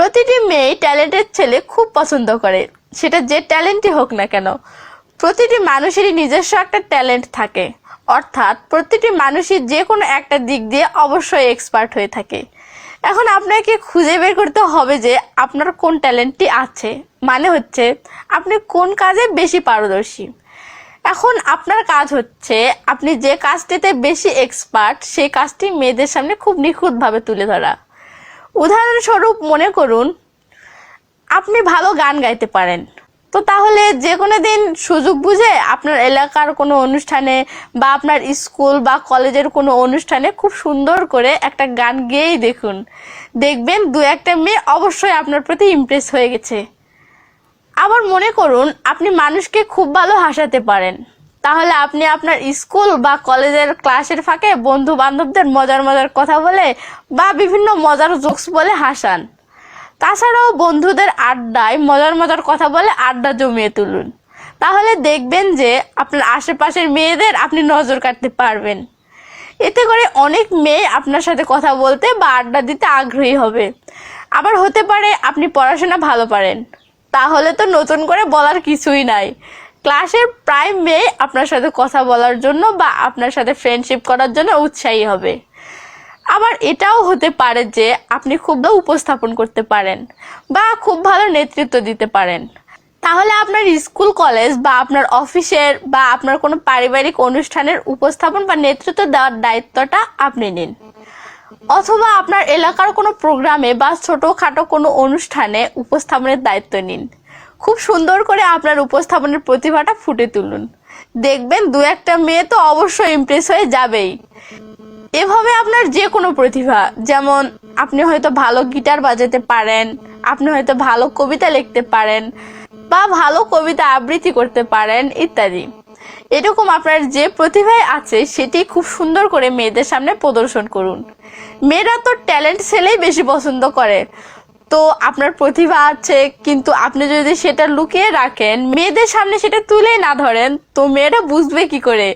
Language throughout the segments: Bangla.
প্রতিটি মেয়ে ট্যালেন্টের ছেলে খুব পছন্দ করে। সেটা যে ট্যালেন্টই হোক না কেন। প্রতিটি মানুষেরই নিজস্ব একটা ট্যালেন্ট থাকে। অর্থাৎ প্রতিটি মানুষই যে কোনো একটা দিক দিয়ে অবশ্যই এক্সপার্ট হয়ে থাকে। এখন আপনাকে খুঁজে বের করতে হবে যে আপনার কোন ট্যালেন্টটি আছে। মানে হচ্ছে, আপনি কোন কাজে বেশি পারদর্শী? এখন আপনার কাজ হচ্ছে, আপনি যে কাজটিতে বেশি এক্সপার্ট, সেই কাজটি মেয়েদের সামনে খুব নিখুঁতভাবে তুলে ধরা। উদাহরণস্বরূপ মনে করুন, আপনি ভালো গান গাইতে পারেন। তো তাহলে যে কোনো দিন সুযোগ বুঝে আপনার এলাকার কোনো অনুষ্ঠানে বা আপনার স্কুল বা কলেজের কোনো অনুষ্ঠানে খুব সুন্দর করে একটা গান গেয়েই দেখুন। দেখবেন দু একটা মেয়ে অবশ্যই আপনার প্রতি ইমপ্রেস হয়ে গেছে। আবার মনে করুন, আপনি মানুষকে খুব ভালো হাসাতে পারেন। তাহলে আপনি আপনার স্কুল বা কলেজের ক্লাসের ফাঁকে বন্ধু বান্ধবদের মজার মজার কথা বলে বা বিভিন্ন মজার জোকস বলে হাসান। তাছাড়াও বন্ধুদের আড্ডায় মজার মজার কথা বলে আড্ডা জমিয়ে তুলুন। তাহলে দেখবেন যে আপনার আশেপাশের মেয়েদের আপনি নজর কাটতে পারবেন। এতে করে অনেক মেয়ে আপনার সাথে কথা বলতে বা আড্ডা দিতে আগ্রহী হবে। আবার হতে পারে আপনি পড়াশোনা ভালো পারেন। তাহলে তো নতুন করে বলার কিছুই নাই। ক্লাসের প্রায় মেয়ে আপনার সাথে কথা বলার জন্য বা আপনার সাথে ফ্রেন্ডশিপ করার জন্য উৎসাহী হবে। আবার এটাও হতে পারে যে আপনি খুব ভালো উপস্থাপন করতে পারেন বা খুব ভালো নেতৃত্ব দিতে পারেন। তাহলে আপনার স্কুল, কলেজ বা আপনার অফিসের বা আপনার কোনো পারিবারিক অনুষ্ঠানের উপস্থাপন বা নেতৃত্ব দেওয়ার দায়িত্বটা আপনি নিন। অথবা আপনার এলাকার কোনো প্রোগ্রামে বা ছোটোখাটো কোনো অনুষ্ঠানে উপস্থাপনের দায়িত্ব নিন। খুব সুন্দর করে আপনার উপস্থাপনের প্রতিভাটা ফুটে তুলুন। দেখবেন দু একটা মেয়ে তো অবশ্যই ইমপ্রেস হয়ে যাবেই। এভাবে আপনার যে কোনো প্রতিভা, যেমন আপনি হয়তো ভালো গিটার বাজাতে পারেন, আপনি হয়তো ভালো কবিতা লিখতে পারেন বা ভালো কবিতা আবৃত্তি করতে পারেন ইত্যাদি। এরকম আপনার যে প্রতিভায় আছে, সেটি খুব সুন্দর করে মেয়েদের সামনে প্রদর্শন করুন। মেয়েরা তো ট্যালেন্ট ছেলেই বেশি পছন্দ করে। তো আপনার প্রতিভা আছে, কিন্তু আপনি যদি সেটা লুকিয়ে রাখেন, মেয়েদের সামনে সেটা তুলে না ধরেন, তো মেয়েরা বুঝবে কি করে?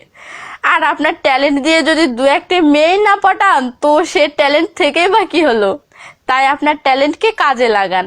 আর আপনার ট্যালেন্ট দিয়ে যদি দু একটি মেয়ে না পটান, তো সে ট্যালেন্ট থেকেই বা কি হলো? তাই আপনার ট্যালেন্টকে কাজে লাগান।